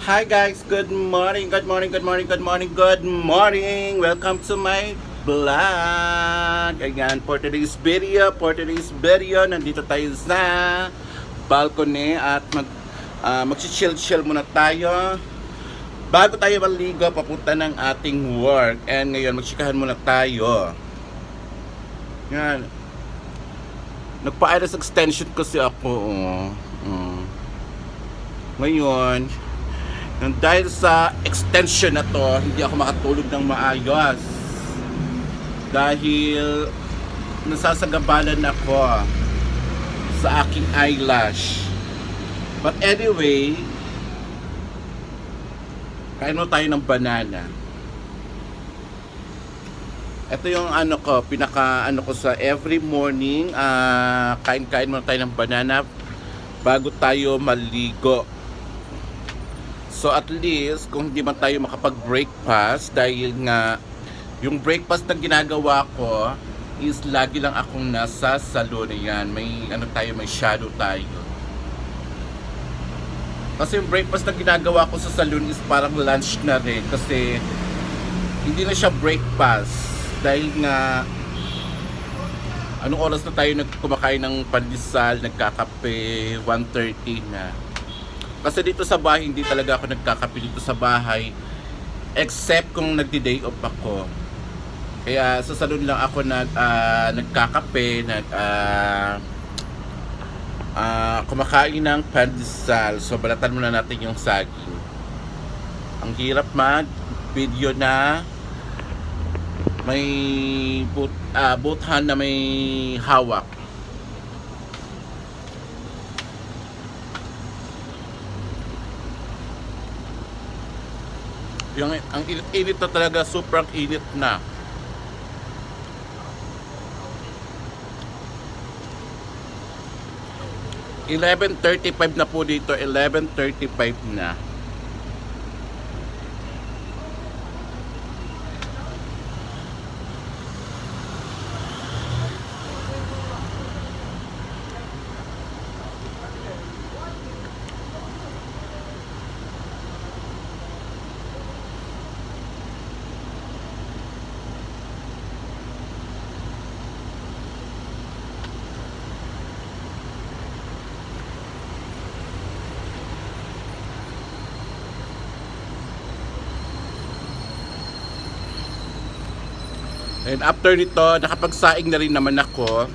Hi guys, good morning, good morning, good morning, good morning, good morning. Welcome to my vlog. Ayan, for today's video, for today's video, nandito tayo sa balcony at mag uh, magchichill-chill muna tayo. Bago tayo maligo, papunta ng ating work. And ngayon, magsikahan muna tayo. Yan. Nagpa-iris extension kasi ako. Oh. Mm. Ngayon, nang dahil sa extension na to, hindi ako makatulog ng maayos. Dahil nasasagabalan ako sa aking eyelash. But anyway, kain mo tayo ng banana. Ito yung ano ko, pinaka ano ko sa every morning, ah, kain-kain muna tayo ng banana bago tayo maligo. So at least kung hindi man tayo makapag-breakfast dahil nga yung breakfast na ginagawa ko is lagi lang akong nasa salon yan. May ano tayo, may shadow tayo. Kasi yung breakfast na ginagawa ko sa salon is parang lunch na rin kasi hindi na siya breakfast dahil nga anong oras na tayo nagkumakain ng pandesal, nagkakape, 1.30 na. Kasi dito sa bahay, hindi talaga ako nagkakape dito sa bahay. Except kung nagdi-day off ako. Kaya sa salon lang ako nag, ah, nagkakape, nag, ah, ah, kumakain ng pandesal. So, balatan muna natin yung saging. Ang hirap mag video na may but, ah, buthan na may hawak. Yung, ang init na talaga, sobrang init na. Eleven thirty-five na po dito, 11.35 na. And after nito, nakapagsaing na rin naman ako.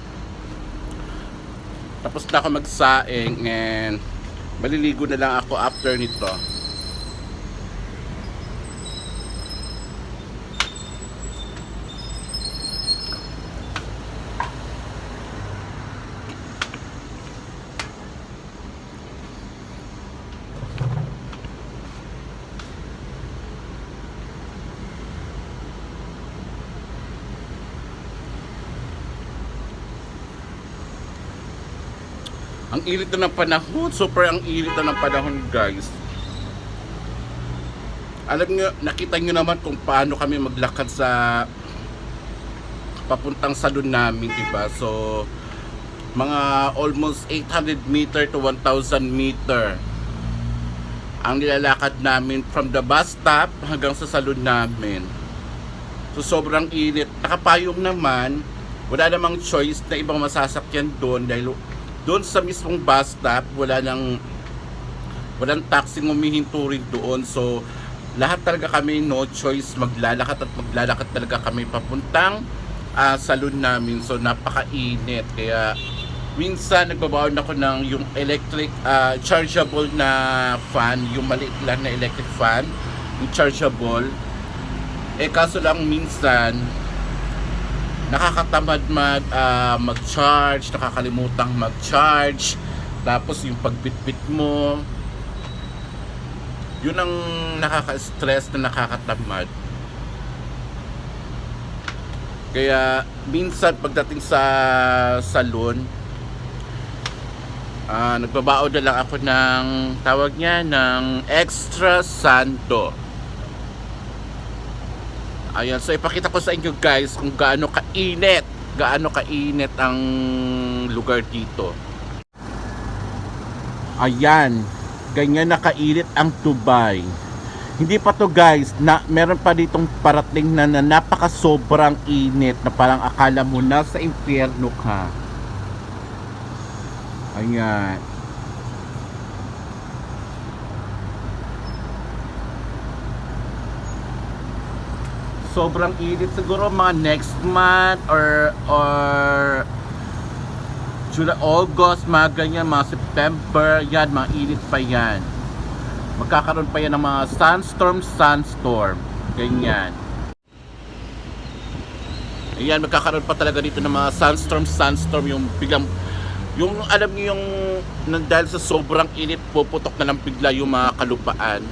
Tapos na ako magsaing and maliligo na lang ako after nito. Ang init na ng panahon. Super ang init na ng panahon, guys. Alam nyo, nakita nyo naman kung paano kami maglakad sa papuntang salon namin, diba? So, mga almost 800 meter to 1,000 meter ang nilalakad namin from the bus stop hanggang sa salon namin. So, sobrang init. Nakapayong naman, wala namang choice na ibang masasakyan doon dahil doon sa mismong bus stop, wala nang walang taxi humihinto rin doon. So, lahat talaga kami no choice maglalakad at maglalakad talaga kami papuntang ah, salon namin. So, napakainit. Kaya, minsan nagbabaon ako ng yung electric ah, chargeable na fan, yung maliit lang na electric fan, yung chargeable. Eh, kaso lang minsan, nakakatamad mag ah, mag-charge, nakakalimutang mag-charge. Tapos yung pagbitbit mo, yun ang nakaka-stress na nakakatamad. Kaya minsan pagdating sa salon, ah nagbabaon na lang ako ng tawag niya ng extra santo. Ayan, so ipakita ko sa inyo guys kung gaano kainit, gaano kainit ang lugar dito. Ayan. Ganyan nakainit ang Dubai. Hindi pa to guys, na meron pa ditong parating na, na napaka sobrang init na parang akala mo nasa impyerno ka. Ayan. Sobrang init siguro mga next month or or July, August, mga ganyan, mga September, yan, mga init pa yan. Magkakaroon pa yan ng mga sunstorm, sunstorm. Ganyan. Ayan, magkakaroon pa talaga dito ng mga sunstorm, sunstorm, yung biglang, yung alam niyo yung, dahil sa sobrang init, puputok na lang bigla yung mga kalupaan.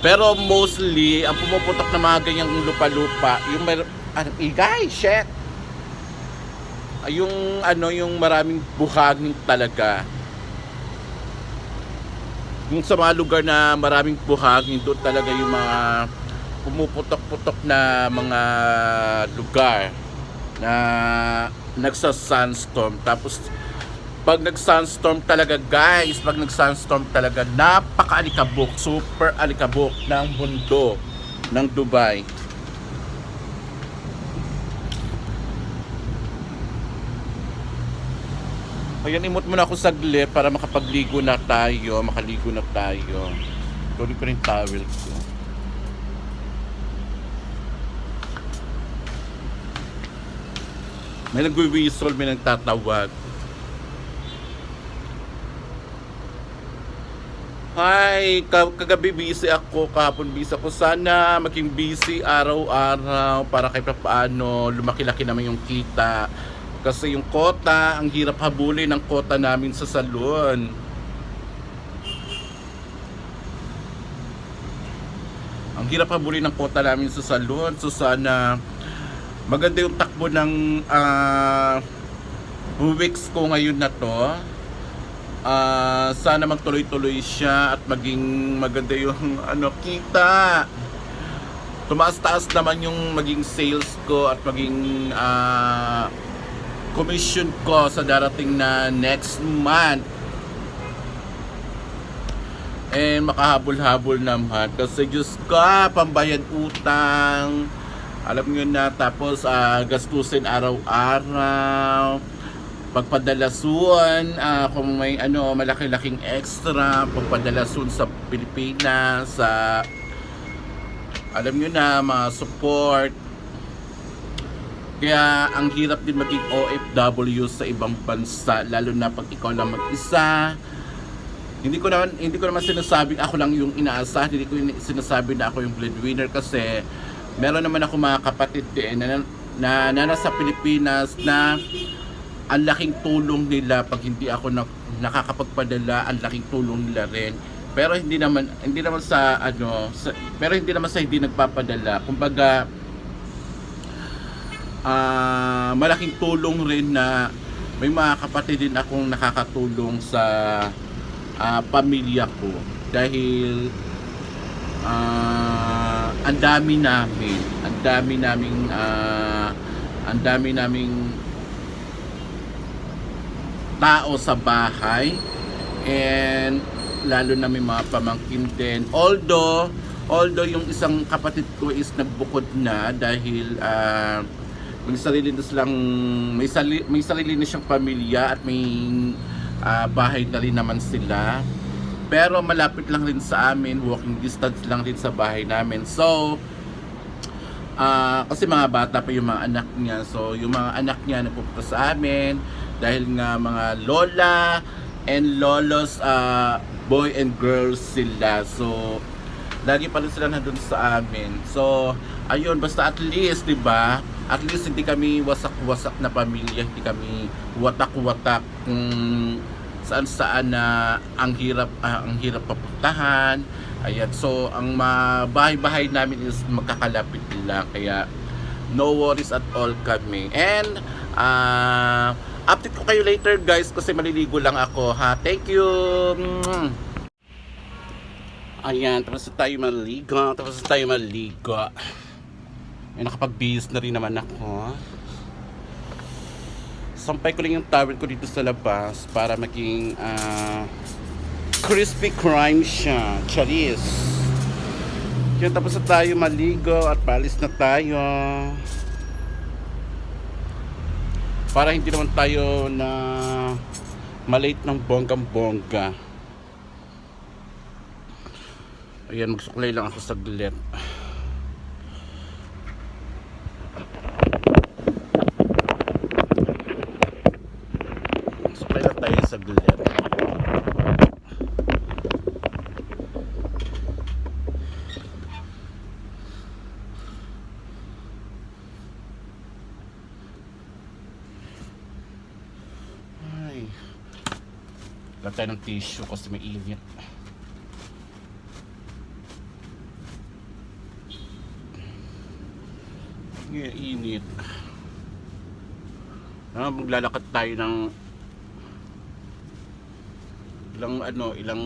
Pero mostly, ang pumuputok na mga ganyang lupa-lupa, yung mer... Ano, igay, shit! Yung ano, yung maraming buhangin talaga. Yung sa mga lugar na maraming buhangin, doon talaga yung mga pumuputok-putok na mga lugar na nagsa-sunstorm. Tapos, pag nag-sunstorm talaga guys, pag nag-sunstorm talaga, napaka-alikabok, super alikabok ng mundo ng Dubai. Ayan, imot muna ako saglit para makapagligo na tayo, makaligo na tayo. Tuloy ko rin towel ko. May nagwi-whistle, may nagtatawag. Hi, ka- kagabi busy ako, kahapon busy ako. Sana maging busy araw-araw para kahit paano lumaki-laki naman yung kita. Kasi yung kota, ang hirap habulin ng kota namin sa salon. Ang hirap habulin ng kota namin sa salon. So sana maganda yung takbo ng ah, weeks ko ngayon na to. Ah, sana magtuloy-tuloy siya at maging maganda yung ano kita. Tumaas-taas naman yung maging sales ko at maging ah, commission ko sa darating na next month. And makahabol-habol naman kasi Diyos ko, pambayad utang. Alam nyo na, tapos ah, gastusin araw-araw pagpadalasun ah, kung may ano malaki-laking extra pagpadalasun sa Pilipinas sa alam nyo na mga support. Kaya ang hirap din maging OFW sa ibang bansa lalo na pag ikaw lang mag-isa. Hindi ko naman hindi ko naman sinasabing ako lang yung inaasahan. Hindi ko in- sinasabi na ako yung breadwinner kasi meron naman ako mga kapatid din na, na, na nasa Pilipinas na ang laking tulong nila pag hindi ako na, nakakapagpadala, ang laking tulong nila rin. Pero hindi naman hindi naman sa ano, sa, pero hindi naman sa hindi nagpapadala. Kumbaga ah malaking tulong rin na may mga kapatid din akong nakakatulong sa ah, pamilya ko dahil ah ang dami namin, ang dami naming ah, ang dami naming tao sa bahay and lalo na may mga pamangkin din. Although although yung isang kapatid ko is nagbukod na dahil ah, may sarili na silang may, sali, may sarili na siyang pamilya at may ah, bahay na rin naman sila. Pero malapit lang rin sa amin walking distance lang rin sa bahay namin. So Ah, kasi mga bata pa yung mga anak niya. So, yung mga anak niya nagpupunta sa amin dahil nga mga lola and lolos ah, boy and girls sila. So, lagi pa rin sila nandun sa amin. So, ayun, basta at least, 'di ba? At least hindi kami wasak-wasak na pamilya, hindi kami watak-watak kung saan-saan na ang hirap ah, ang hirap papuntahan. Ayan, so ang bahay-bahay namin is magkakalapit lang kaya no worries at all kami. And ah update ko kayo later guys kasi maliligo lang ako ha. Thank you. Ayan, tapos na tayo maligo. Tapos na tayo maligo. Ay, nakapag-bihis na rin naman ako. Sampay ko lang yung towel ko dito sa labas para maging ah crispy crime siya. Charis. Kaya tapos na tayo maligo at palis na tayo. Para hindi naman tayo na malate ng bonggang-bongga. Ayan, magsuklay lang ako saglit. Suklay lang tayo saglit. Ay. Lagyan tayo ng tissue kasi may init. Ngayon, init. Ah, maglalakad tayo ng ilang ano, ilang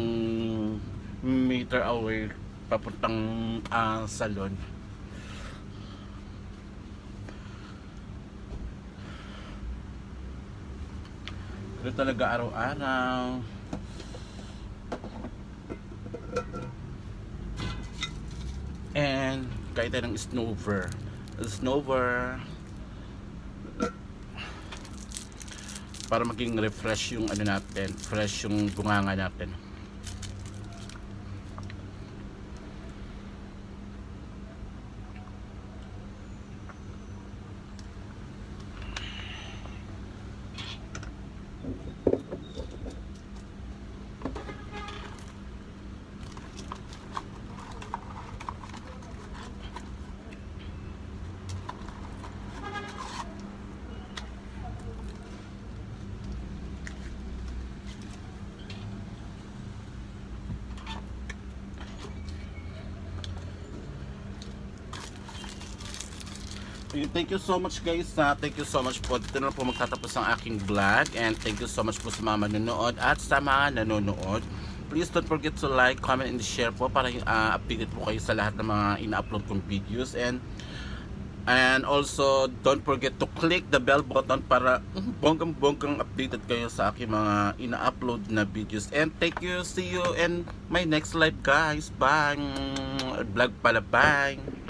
meter away papuntang ah, salon. Talaga araw-araw. And kaya tayo ng snowver. Snowver. Para maging refresh yung ano natin, fresh yung bunganga natin. Thank you so much guys ha. Thank you so much po. Dito na po magtatapos ang aking vlog. And thank you so much po sa mga manonood at sa mga nanonood. Please don't forget to like, comment, and share po para uh, updated po kayo sa lahat ng mga ina-upload kong videos. And and also don't forget to click the bell button para mm, bonggang-bonggang updated kayo sa aking mga ina-upload na videos. And thank you. See you in my next live guys. Bye. Vlog pala. Bye.